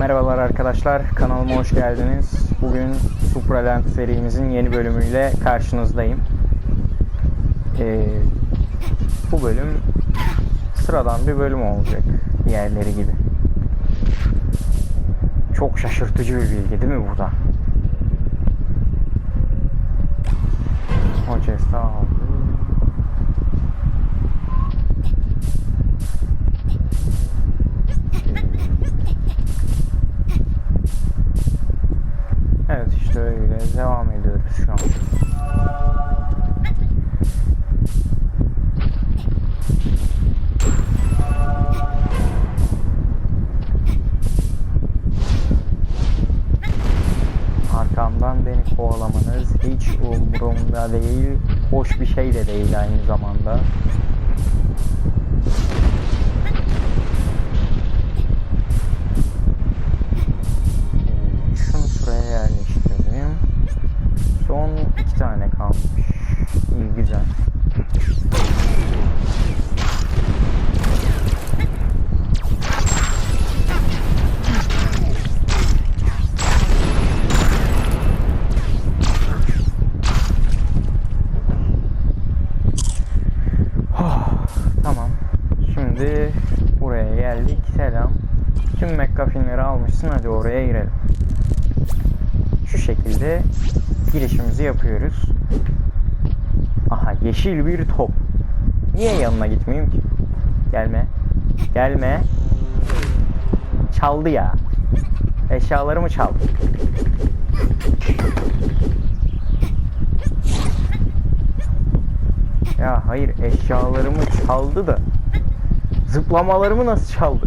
Merhabalar arkadaşlar, kanalıma hoş geldiniz. Bugün Supraland serimizin yeni bölümüyle karşınızdayım. Ee, bu bölüm sıradan bir bölüm olacak, diğerleri gibi. Çok şaşırtıcı bir bilgi değil mi bu da? O chest'i aldı. Evet devam ediyoruz şu an. Arkamdan beni kovalamanız hiç umurumda değil. Hoş bir şey de değil aynı zamanda. Şekilde girişimizi yapıyoruz. Aha yeşil bir top. Niye yanına gitmeyeyim ki? Gelme. Gelme. Çaldı ya. Eşyalarımı çaldı. Ya hayır eşyalarımı çaldı da zıplamalarımı nasıl çaldı?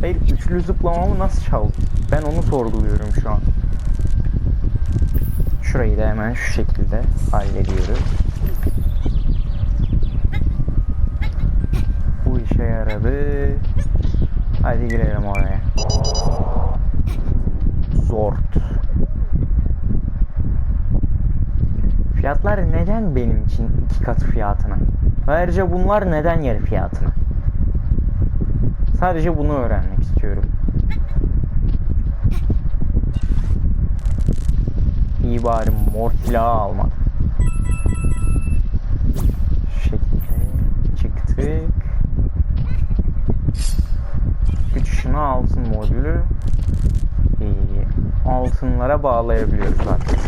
Hayır üçlü zıplamamı nasıl çaldı? Ben onu sorguluyorum şu an. Şurayı da hemen şu şekilde hallediyoruz. Bu işe yaradı. Hadi girelim oraya. Zort. Fiyatlar neden benim için iki katı fiyatına? Ayrıca bunlar neden yarı fiyatına? Sadece bunu öğrenmek istiyorum. İyi bari mor silahı almadım. Şu şekilde çıktık. Güç altın modülü ee, altınlara bağlayabiliyoruz zaten.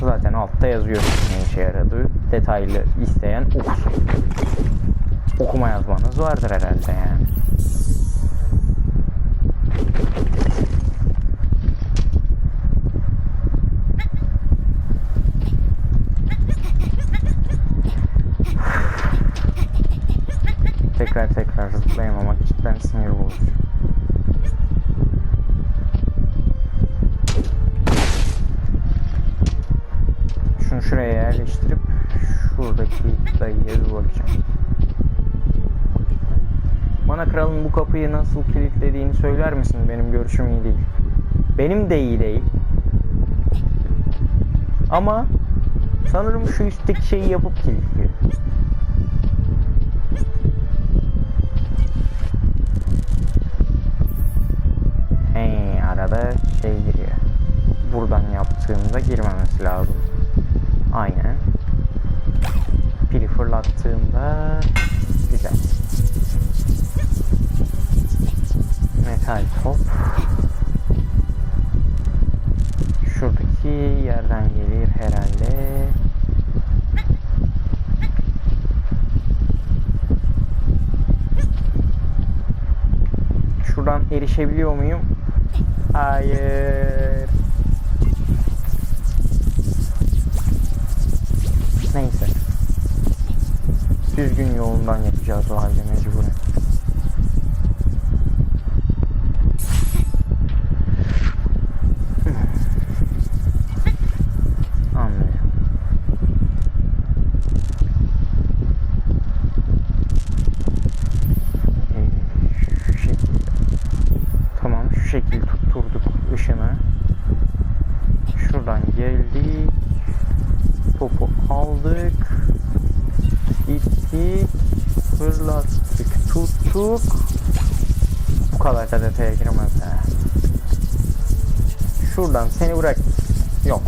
Zaten altta yazıyor ne işe yaradığı. Detaylı isteyen okusun. Okuma yazmanız vardır herhalde yani. Tekrar tekrar zıplayamamak cidden sinir bozucu. Şunu şuraya yerleştirip şuradaki dayıya bir bakacağım. Bana kralın bu kapıyı nasıl kilitlediğini söyler misin? Benim görüşüm iyi değil. Benim de iyi değil. Ama sanırım şu üstteki şeyi yapıp kilitliyor. Arada şey giriyor. Buradan yaptığımda girmemesi lazım. Aynen. Pili fırlattığımda güzel. Metal top. Şuradaki yerden gelir herhalde. Şuradan erişebiliyor muyum? Hayır. Neyse. Düzgün yolundan yapacağız o halde mecburen.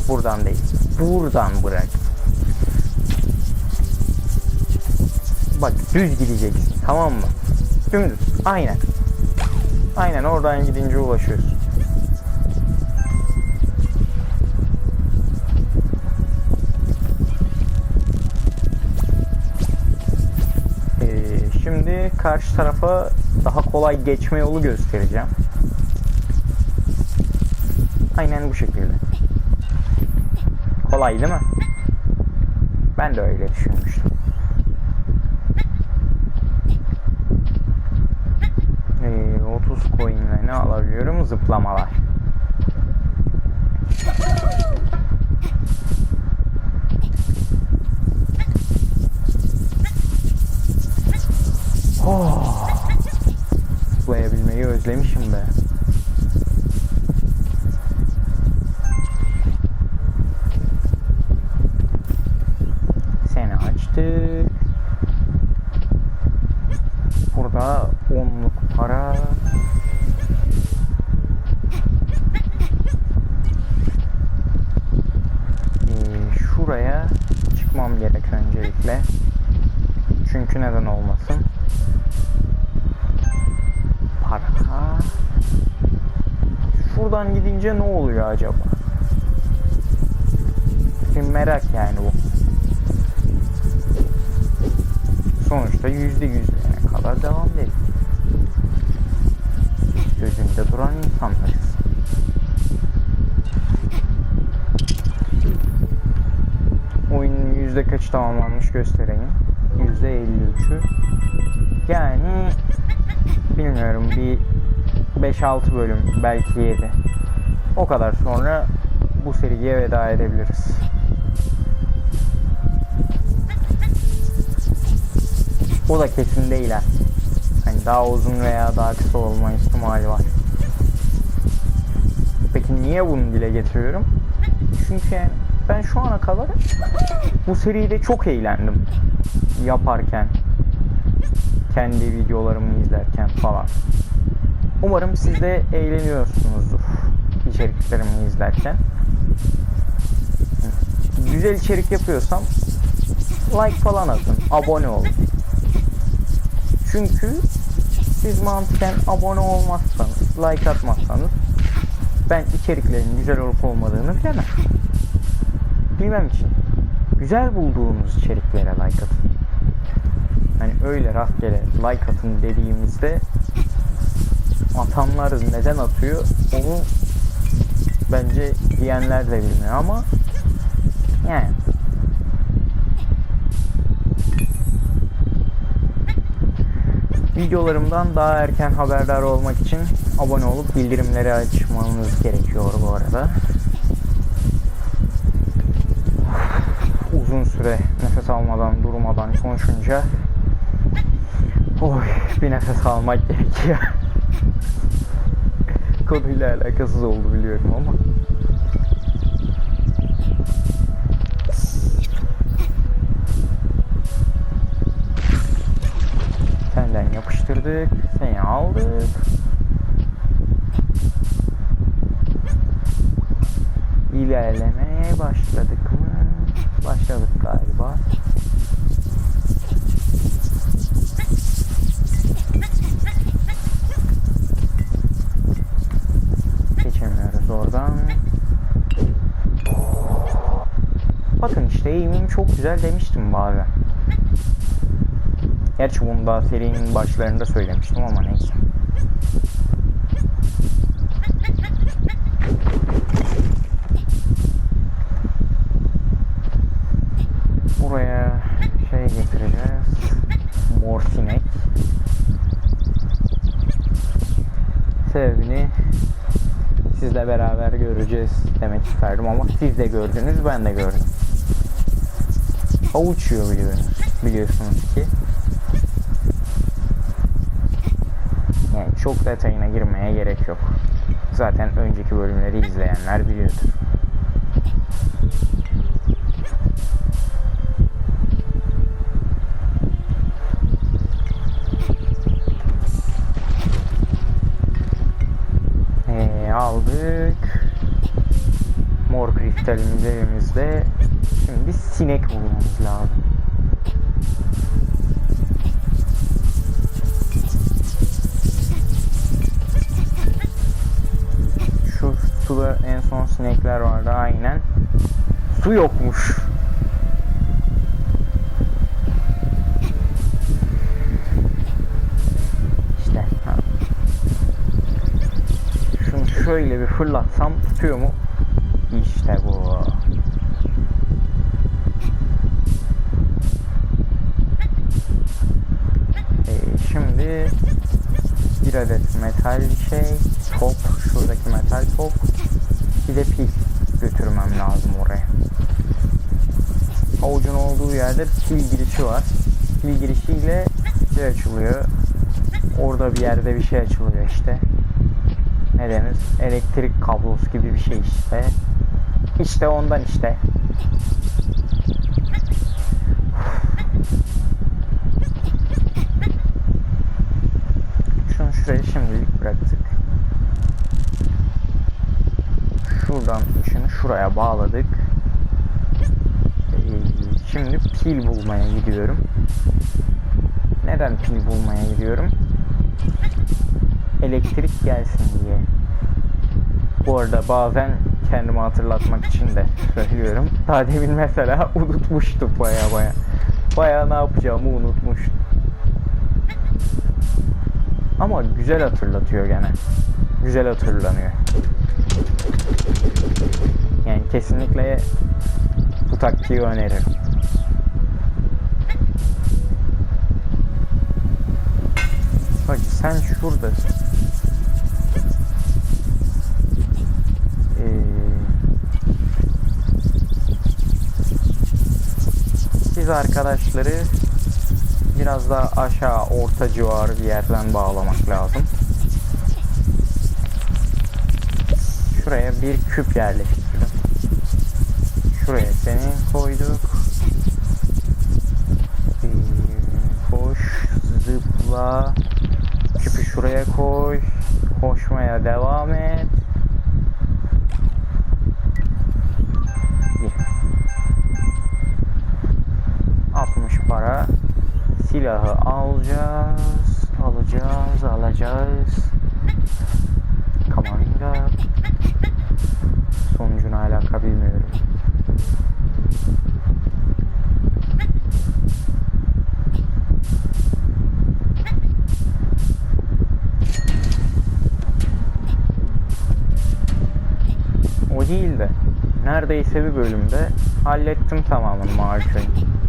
Buradan değil. Buradan bırak. Bak düz gideceksin tamam mı? Dümdüz. Aynen. Aynen oradan gidince ulaşıyorsun. Ee, şimdi karşı tarafa daha kolay geçme yolu göstereceğim. Aynen bu şekilde. Kolay değil mi? Ben de öyle düşünmüştüm. Ee, 30 coin ile ne alabiliyorum? Zıplamalar. Oh. Zıplayabilmeyi özlemişim be. Seni açtık. Burada onluk para. Ee, şuraya çıkmam gerek öncelikle. Çünkü neden olmasın? Para. Şuradan gidince ne oluyor acaba? Bir merak yani bu. Sonuçta yüzde yüzlerine kadar devam edelim. Gözünde duran insanlarız. Yüzde kaç tamamlanmış göstereyim. Yüzde 53'ü. Yani bilmiyorum bir 5-6 bölüm belki 7. O kadar sonra bu seriye veda edebiliriz. O da kesin değil ha. Hani daha uzun veya daha kısa olma ihtimali var. Peki niye bunu dile getiriyorum? Çünkü ben şu ana kadar bu seride çok eğlendim. Yaparken, kendi videolarımı izlerken falan. Umarım siz de eğleniyorsunuzdur içeriklerimi izlerken. Güzel içerik yapıyorsam like falan atın, abone olun. Çünkü siz mantıken abone olmazsanız, like atmazsanız ben içeriklerin güzel olup olmadığını bilemem. Bilmem ki. Güzel bulduğunuz içeriklere like atın. Hani öyle rastgele like atın dediğimizde atanlar neden atıyor onu bence diyenler de bilmiyor ama yani Videolarımdan daha erken haberdar olmak için abone olup bildirimleri açmanız gerekiyor bu arada. Uzun süre nefes almadan, durmadan konuşunca oy bir nefes almak gerekiyor. Konuyla alakasız oldu biliyorum ama. Senden yapıştırdık. Seni aldık. İlerlemeye başladık mı? Başladık galiba. Geçemiyoruz oradan. Bakın işte eğimim çok güzel demiştim bazen. Gerçi bunu da serinin başlarında söylemiştim ama neyse. Buraya şey getireceğiz. Mor sinek. Sebebini beraber göreceğiz demek isterdim ama siz de gördünüz ben de gördüm. O uçuyor biliyorsunuz, biliyorsunuz ki. Yani çok detayına girmeye gerek yok. Zaten önceki bölümleri izleyenler biliyordur. Dijitalimiz elimizde. Şimdi sinek bulmamız lazım. Şu suda en son sinekler vardı aynen. Su yokmuş. İşte. Ha. Şöyle bir fırlatsam tutuyor mu? İşte bu. Ee, şimdi bir adet metal şey, top, şuradaki metal top, bir de pil götürmem lazım oraya. Havucun olduğu yerde pil girişi var. Pil girişiyle şey açılıyor. Orada bir yerde bir şey açılıyor işte. Ne denir? Elektrik kablosu gibi bir şey işte. İşte ondan işte. Şunu şuraya şimdilik bıraktık. Şuradan şunu şuraya bağladık. Ee, Şimdi pil bulmaya gidiyorum. Neden pil bulmaya gidiyorum? Elektrik gelsin diye. Bu arada bazen kendimi hatırlatmak için de söylüyorum. Daha demin mesela unutmuştum baya baya. Baya ne yapacağımı unutmuştum. Ama güzel hatırlatıyor gene. Güzel hatırlanıyor. Yani kesinlikle bu taktiği öneririm. Bak sen şuradasın. Biz arkadaşları biraz daha aşağı orta civarı bir yerden bağlamak lazım. Şuraya bir küp yerleştirelim. Şuraya seni koyduk. Koş, zıpla. Küpü şuraya koy. Koşmaya devam et. Silahı alacağız. Alacağız, alacağız. Kamaringa. Sonucunu alaka bilmiyorum. O değil de neredeyse bir bölümde hallettim tamamen macunu.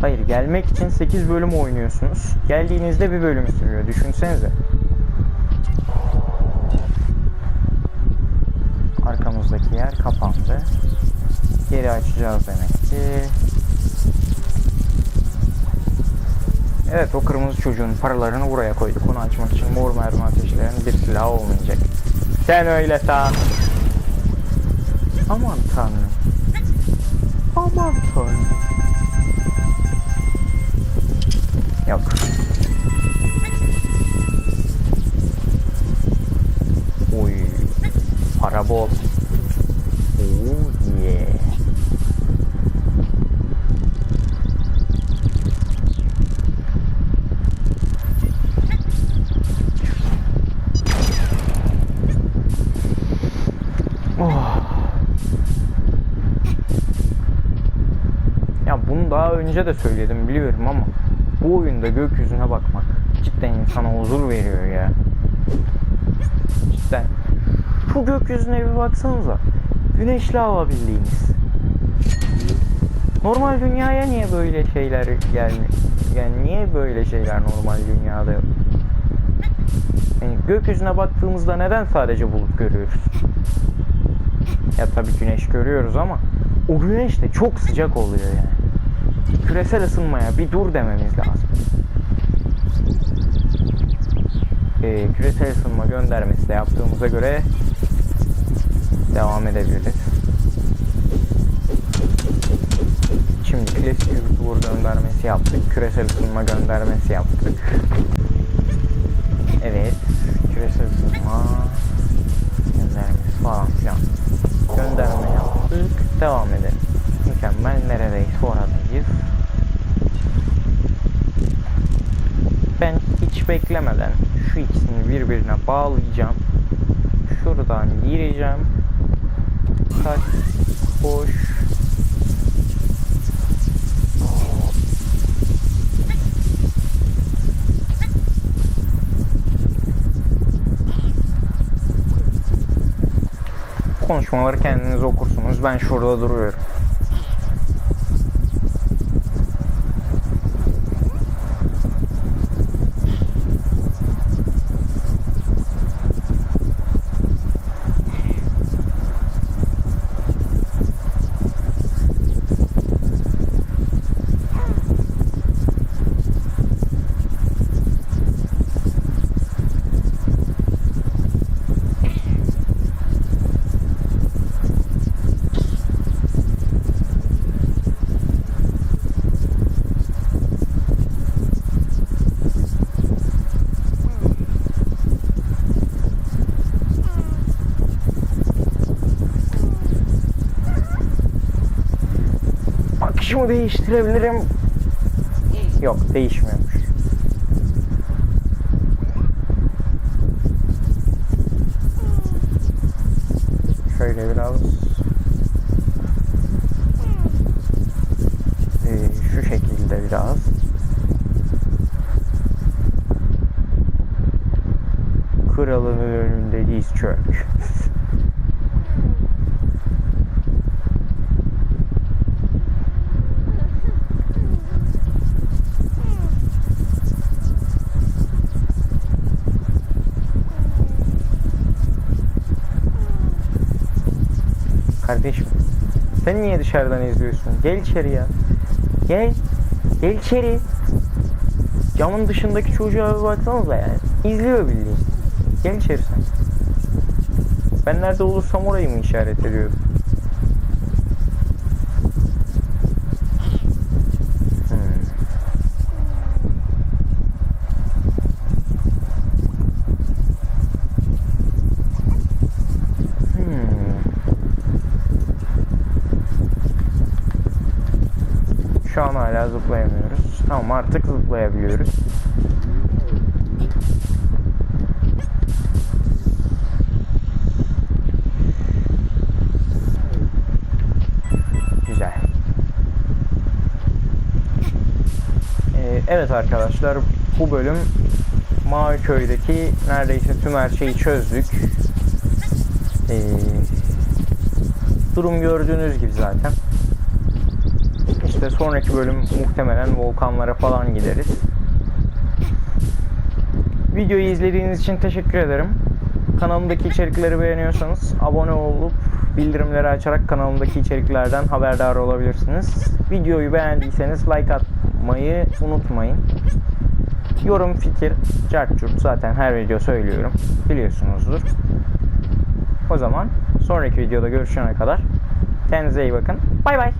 Hayır gelmek için 8 bölüm oynuyorsunuz. Geldiğinizde bir bölüm sürüyor. Düşünsenize. Arkamızdaki yer kapandı. Geri açacağız demek ki. Evet o kırmızı çocuğun paralarını buraya koyduk. Onu açmak için mor mermi ateşlerin bir silahı olmayacak. Sen öyle san. Aman tanrım. Aman tanrım. Yok. Oy. Para bol. Oh yeah. Oh. Ya bunu daha önce de söyledim biliyorum ama bu oyunda gökyüzüne bakmak cidden insana huzur veriyor ya. Cidden. Şu gökyüzüne bir baksanıza. Güneşli hava bildiğiniz. Normal dünyaya niye böyle şeyler gelmiyor? Yani niye böyle şeyler normal dünyada yok? Yani gökyüzüne baktığımızda neden sadece bulut görüyoruz? Ya tabii güneş görüyoruz ama o güneş de çok sıcak oluyor yani. Küresel ısınmaya bir dur dememiz lazım. Ee, küresel ısınma göndermesi de yaptığımıza göre devam edebiliriz. Şimdi klasik YouTuber göndermesi yaptık. Küresel ısınma göndermesi yaptık. Evet. Küresel ısınma göndermesi falan filan. Gönderme yaptık mükemmel neredeyse oradayız. Ben hiç beklemeden şu ikisini birbirine bağlayacağım. Şuradan gireceğim. Tak, boş. konuşmaları kendiniz okursunuz. Ben şurada duruyorum. Bakışımı değiştirebilirim. Yok değişmiyormuş. Şöyle biraz Ee, şu şekilde biraz Kralın önünde diz çök. Kardeşim sen niye dışarıdan izliyorsun? Gel içeri ya. Gel. Gel içeri. Camın dışındaki çocuğa bir baksanıza yani. İzliyor bildiğin. Gel içeri sen. Ben nerede olursam orayı mı işaret ediyorum? Hmm. Hmm. Şu an hala zıplayamıyoruz. Tamam artık zıplayabiliyoruz. Güzel. Ee, evet arkadaşlar bu bölüm Mavi Köy'deki neredeyse tüm her şeyi çözdük. Ee, durum gördüğünüz gibi zaten. İşte sonraki bölüm muhtemelen volkanlara falan gideriz. Videoyu izlediğiniz için teşekkür ederim. Kanalımdaki içerikleri beğeniyorsanız abone olup bildirimleri açarak kanalımdaki içeriklerden haberdar olabilirsiniz. Videoyu beğendiyseniz like atmayı unutmayın. Yorum, fikir, çarçurt zaten her video söylüyorum. Biliyorsunuzdur. O zaman sonraki videoda görüşene kadar kendinize iyi bakın. Bay bay.